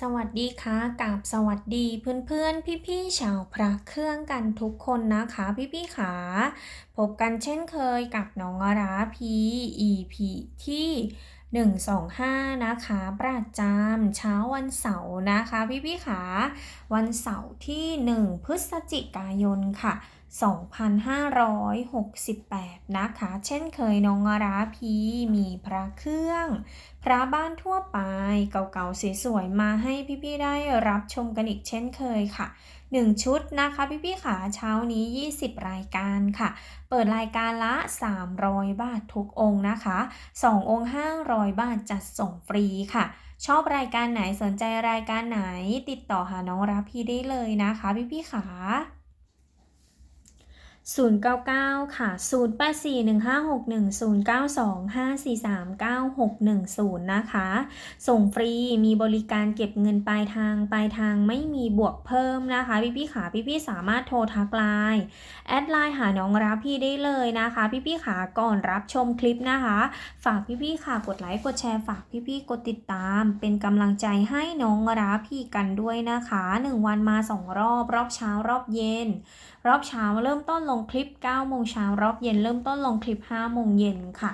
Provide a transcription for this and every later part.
สวัสดีค่ะกับสวัสดีเพื่อนๆ พี่ๆชาวพระเครื่องกันทุกคนนะคะ พี่ๆขาพบกันเช่นเคยกับน้องราพี EP ที่ 125 นะคะ ประจำเช้าวันเสาร์นะคะ พี่ๆขาวันเสาร์ที่ 1 พฤศจิกายนค่ะ 2568 นะคะ เช่นเคยน้องราพีมีพระเครื่อง พระบ้านทั่วไปเก่าๆสวยๆมาให้พี่ๆได้รับชมกันอีกเช่นเคยค่ะ 1 ชุดนะคะพี่พี่ขาเช้านี้ 20 รายการค่ะ เปิดรายการละ 300 บาททุกองค์นะคะ 2 องค์ 500 บาทจัดส่งฟรีค่ะชอบรายการไหนสนใจรายการไหน ติดต่อหาน้องรับพี่ได้เลยนะคะพี่พี่ขา 099 ค่ะ 0841561092543961นะคะ ส่งฟรีมีบริการเก็บเงินปลายทางปลายทางไม่มีบวกเพิ่มนะคะ พี่ๆขาพี่ๆสามารถโทรทักไลน์แอดไลน์หาน้องรับพี่ได้เลยนะคะ พี่ๆขาก่อนรับชมคลิปนะคะ ฝากพี่ๆค่ะกดไลค์กดแชร์ฝากพี่ๆกดติดตาม เป็นกำลังใจให้น้องรับพี่กันด้วยนะคะ 1 วันมา 2 รอบ รอบเช้ารอบเย็น รอบเช้าเริ่มต้นลงคลิป9โมงเช้ารอบเย็นเริ่มต้นลงคลิป5โมงเย็นค่ะ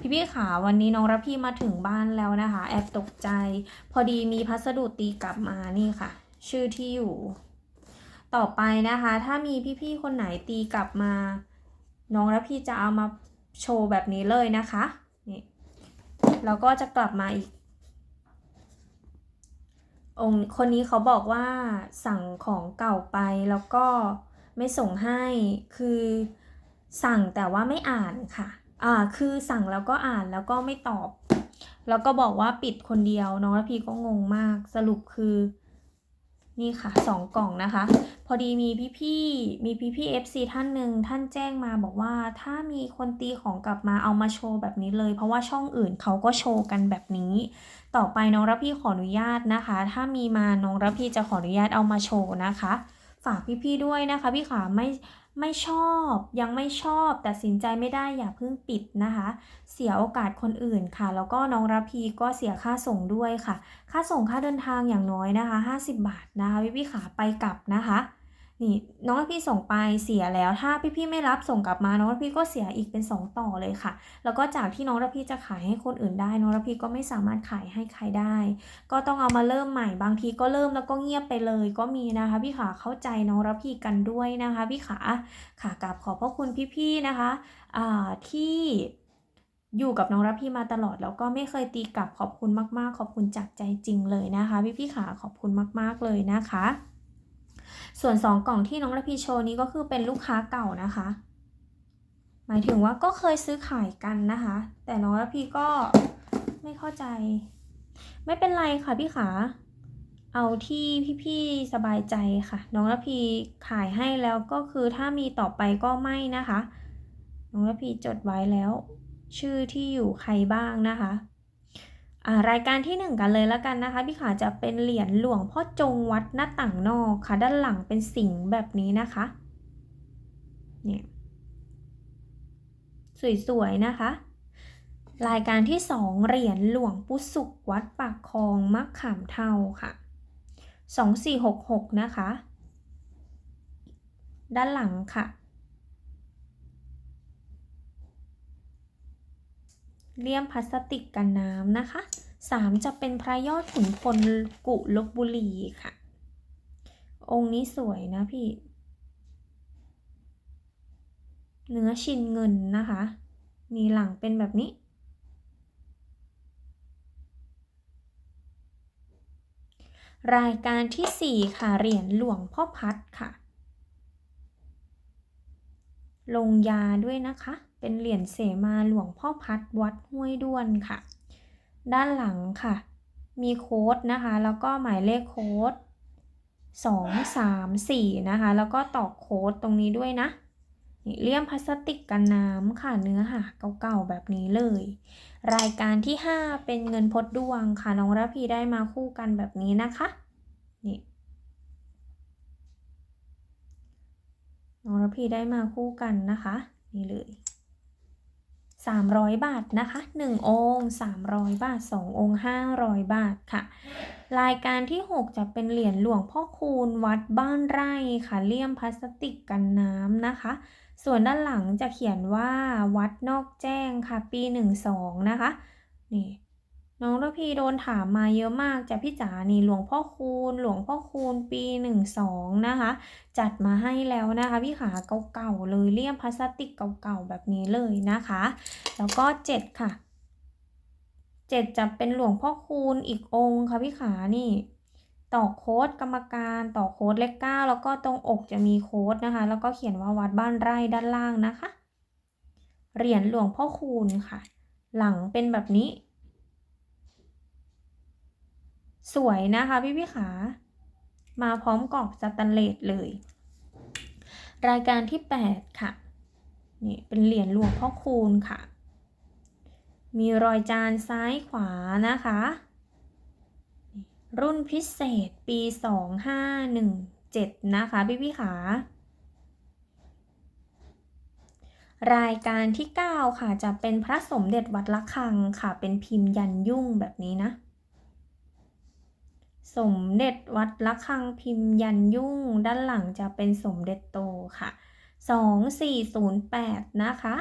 พี่พี่ขาวันนี้น้องรับพี่มาถึงบ้านแล้วนะคะ แอบตกใจ พอดีมีพัสดุตีกลับมานี่ค่ะ ชื่อที่อยู่ ต่อไปนะคะ ถ้ามีพี่ๆคนไหนตีกลับมา น้องรับพี่จะเอามาโชว์แบบนี้เลยนะคะนี่แล้วก็จะกลับมาอีกองคนนี้เขาบอกว่าสั่งของเก่าไปแล้วก็ ไม่ส่งให้คือสั่งแต่ว่าไม่อ่านค่ะอ่าคือสั่งแล้วก็อ่านแล้วก็ไม่ตอบ แล้วก็บอกว่าปิดคนเดียวน้องระพีก็งงมากสรุปคือ นี่ค่ะสองกล่องนะคะ พอดีมีพี่ๆมีพี่ๆ FC ท่านหนึ่งท่านแจ้งมาบอกว่าถ้ามีคนตีของกลับมาเอามาโชว์แบบนี้เลย เพราะว่าช่องอื่นเขาก็โชว์กันแบบนี้ ต่อไปน้องรับพี่ขออนุญาตนะคะ ถ้ามีมาน้องรับพี่จะขออนุญาตเอามาโชว์นะคะ ฝากพี่ๆด้วยนะคะ พี่ขาไม่ไม่ชอบยังไม่ชอบ ตัดสินใจไม่ได้อย่าเพิ่งปิดนะคะ เสียโอกาสคนอื่นค่ะ แล้วก็น้องรับพีก็เสียค่าส่งด้วยค่ะ ค่าส่งค่าเดินทางอย่างน้อยนะคะ 50 บาทนะคะพี่ๆขาไปกลับนะคะ นี่น้องรพี่ส่งไปเสียแล้ว ถ้าพี่ๆไม่รับส่งกลับมาน้องรพี่ก็เสียอีกเป็น 2 ต่อเลยค่ะ แล้วก็จากที่น้องรพี่จะขายให้คนอื่นได้ น้องรพี่ก็ไม่สามารถขายให้ใครได้ ก็ต้องเอามาเริ่มใหม่บางทีก็เริ่มแล้วก็เงียบไปเลย ก็มีนะคะ พี่ขาเข้าใจน้องรพี่กันด้วยนะคะ พี่ขาค่ะกราบขอบพระคุณพี่ๆนะคะอ่าที่อยู่กับน้องรับพี่มาตลอดแล้วก็ไม่เคยตีกลับขอบคุณมากๆ ขอบคุณจากใจจริงเลยนะคะ พี่ๆขาขอบคุณมากๆเลยนะคะ ส่วน 2 กล่องที่น้องระพีโชว์นี้ก็คือเป็นลูกค้าเก่านะคะ หมายถึงว่าก็เคยซื้อขายกันนะคะ แต่น้องระพีก็ไม่เข้าใจ ไม่เป็นไรค่ะพี่ขาเอาที่พี่ๆสบายใจค่ะ น้องระพีขายให้แล้วก็คือถ้ามีต่อไปก็ไม่นะคะ น้องระพีจดไว้แล้ว ชื่อที่อยู่ใครบ้างนะคะ รายการที่หนึ่งกันเลยแล้วกันนะคะ พี่ขาจะเป็นเหรียญหลวงพ่อจงวัดหน้าต่างนอกค่ะ ด้านหลังเป็นสิงแบบนี้นะคะเนี่ยสวยๆนะคะ รายการที่สองเหรียญหลวงปู่สุขวัดปากคลองมะขามเทาค่ะสองสี่หกหกนะคะ ด้านหลังค่ะ เลี่ยมพลาสติกกันน้ำนะคะ 3 จะเป็นพระยอดขุนพลกุลบบุรีค่ะ องค์นี้สวยนะพี่ เนื้อชินเงินนะคะ นี่หลังเป็นแบบนี้ รายการที่ 4 ค่ะ เหรียญหลวงพ่อพัดค่ะ ลงยาด้วยนะคะ เป็นเหรียญเสมาหลวงพ่อพัดวัดห้วยด้วนค่ะ ด้านหลังค่ะ มีโค้ดนะคะ แล้วก็หมายเลขโค้ด2 3 4นะคะ แล้วก็ตอกโค้ดตรงนี้ด้วยนะนี่เลี่ยมพลาสติกกันน้ำค่ะเนื้อหาเก่าๆแบบนี้เลย รายการที่ 5 เป็นเงินพดดวงค่ะน้องระพีได้มาคู่กันแบบนี้นะคะนี่น้องระพีได้มาคู่กันนะคะ นี่เลย 300 บาทนะคะ 1 องค์ 300 บาท 2 องค์ 500 บาทค่ะ รายการที่ 6 จะเป็นเหรียญหลวงพ่อคูณวัดบ้านไร่ค่ะเลี่ยมพลาสติกกันน้ำนะคะ ส่วนด้านหลังจะเขียนว่าวัดนอกแจ้งค่ะปี 12 นะคะ นี่ น้องระพีโดนถามมาเยอะมากจากพี่จ๋านี่หลวงพ่อคูณ หลวงพ่อคูณปี 12 นะคะ จัดมาให้แล้วนะคะ พี่ขาเก่าๆเลยเลี่ยมพลาสติกเก่าๆแบบนี้เลยนะคะ แล้วก็ 7 ค่ะ 7 จะเป็นหลวงพ่อคูณอีกองค์ค่ะพี่ขานี่ต่อโค้ดกรรมการต่อโค้ดเลข9แล้วก็ตรงอกจะมีโค้ดนะคะ แล้วก็เขียนว่าวัดบ้านไร่ด้านล่างนะคะ เหรียญหลวงพ่อคูณค่ะ หลังเป็นแบบนี้ สวยนะคะพี่พี่ขา มาพร้อมกรอบสแตนเลสเลย รายการที่ 8 ค่ะ นี่เป็นเหรียญหลวงพ่อคูณค่ะ มีรอยจานซ้ายขวานะคะ รุ่นพิเศษปี 2517 นะคะพี่พี่ขารายการที่ 9 ค่ะจะเป็นพระสมเด็จวัดละคังค่ะ เป็นพิมพ์ยันยุ่งแบบนี้นะ สมเด็จวัดละคังพิมพ์ยันยุ่ง ด้านหลังจะเป็นสมเด็จโตค่ะ 2408 นะคะ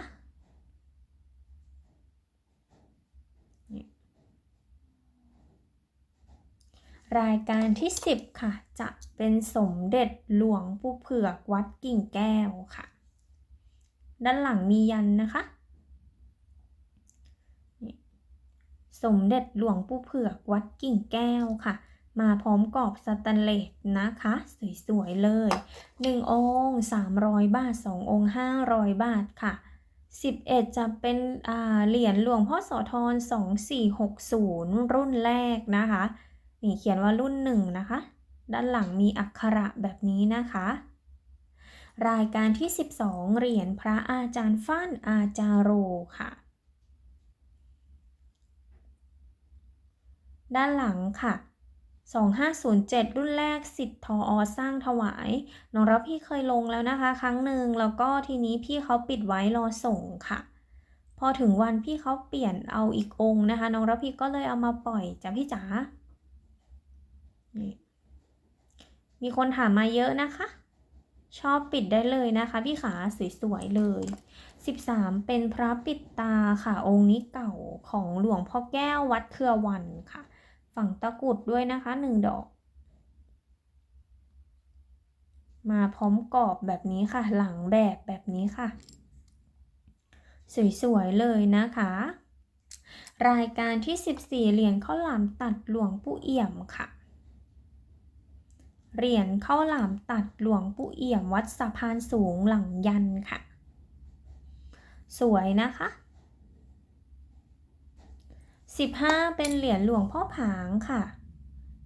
รายการที่ 10 ค่ะ จะเป็นสมเด็จหลวงปู่เผือกวัดกิ่งแก้วค่ะ ด้านหลังมียันนะคะ สมเด็จหลวงปู่เผือกวัดกิ่งแก้วค่ะ มาพร้อมกรอบสแตนเลสนะคะ สวยๆเลย 1 องค์ 300 บาท 2 องค์ 500 บาทค่ะ 11 จะเป็นเหรียญหลวงพ่อโสธร2460 รุ่นแรกนะคะ นี่เขียนว่ารุ่นหนึ่งนะคะ ด้านหลังมีอักขระแบบนี้นะคะ รายการที่ 12 เหรียญพระอาจารย์ฟั่นอาจารโรค่ะด้านหลังค่ะ 2507 รุ่นแรกสิทธิ์ทออสร้างถวายน้องรับพี่เคยลงแล้วนะคะ ครั้งหนึ่งแล้วก็ทีนี้พี่เขาปิดไว้รอส่งค่ะ พอถึงวันพี่เขาเปลี่ยนเอาอีกองค์นะคะ น้องรับพี่ก็เลยเอามาปล่อยจ้ะพี่จ๋ามีคนถามมาเยอะนะคะ ชอบปิดได้เลยนะคะ พี่ขาสวยๆเลย 13 เป็นพระปิดตาค่ะ องค์นี้เก่าของหลวงพ่อแก้ววัดเครือวันค่ะ ฝั่งตะกุดด้วยนะคะหนึ่งดอก มาพร้อมกรอบแบบนี้ค่ะ หลังแบบแบบนี้ค่ะ สวยๆเลยนะคะ รายการที่ 14 เหรียญข้าวหลามตัดหลวงปู่เอี่ยมค่ะ เหรียญข้าวหลามตัดหลวงปู่เอี่ยมวัดสะพานสูงหลังยันค่ะ สวยนะคะ 15 เป็นเหรียญหลวงพ่อผางค่ะ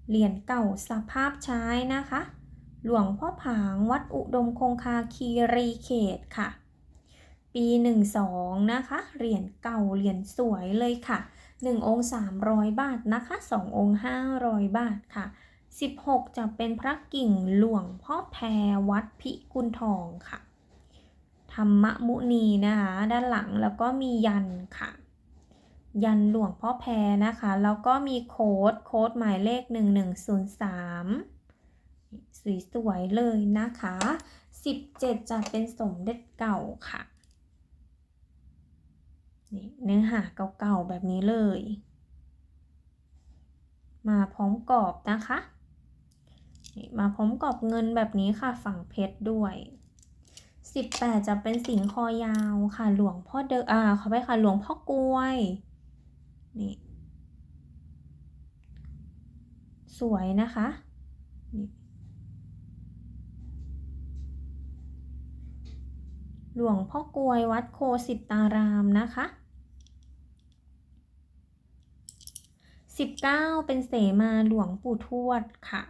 เหรียญเก่าสภาพใช้นะคะ หลวงพ่อผางวัดอุดมคงคาคีรีเขตค่ะ ปี 12 นะคะ เหรียญเก่าเหรียญสวยเลยค่ะ 1 องค์ 300 บาทนะคะ 2 องค์ 500 บาทค่ะ 16 จะเป็นพระกิ่งหลวงพ่อแพรวัดพิกุลทองค่ะ ธรรมมุนีนะคะ ด้านหลังแล้วก็มียันค่ะ ยันหลวงพ่อแพรนะคะ แล้วก็มีโค้ดโค้ดหมายเลข 1103 สวยๆเลยนะคะ 17 จะเป็นสมเด็จเก่าค่ะนี่เนื้อหาเก่าๆแบบนี้เลย มาพร้อมกรอบนะคะมาพร้อมกรอบเงินแบบนี้ค่ะฝั่งเพชรด้วย18 จะเป็นสิงคอยาวค่ะ หลวงพ่อเดออ่าเขาไปค่ะ หลวงพ่อกล้วย นี่ สวยนะคะนี่หลวงพ่อกลวยวัดโคสิตารามนะคะ 19 เป็นเสมาหลวงปู่ทวดค่ะ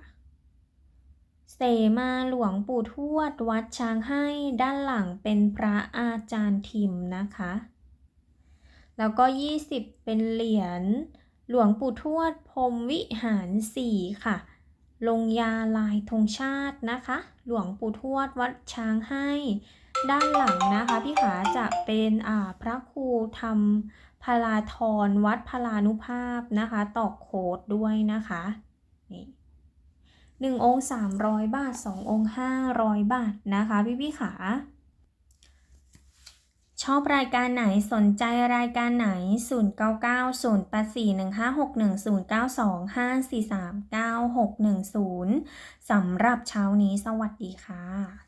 เสมาหลวงปู่ทวดวัดช้างให้ด้านหลังเป็นพระอาจารย์ทิมนะคะ แล้วก็ 20 เป็นเหรียญหลวงปู่ทวดพรมวิหารสี่ค่ะ ลงยาลายธงชาตินะคะ หลวงปู่ทวดวัดช้างให้ ด้านหลังนะคะพี่ขาจะเป็นอ่าพระครูธรรมพลาทรวัดพลานุภาพนะคะตอกโคดด้วยนะคะนี่หนึ่งองค์สามร้อยบาทสององค์ห้าร้อยบาทนะคะพี่พี่ขา ชอบรายการไหนสนใจรายการไหน 0 9 9 0 8 4 1 5 6 1 0 9 2 5 4 3 9 6 1 0 สำหรับเช้านี้สวัสดีค่ะ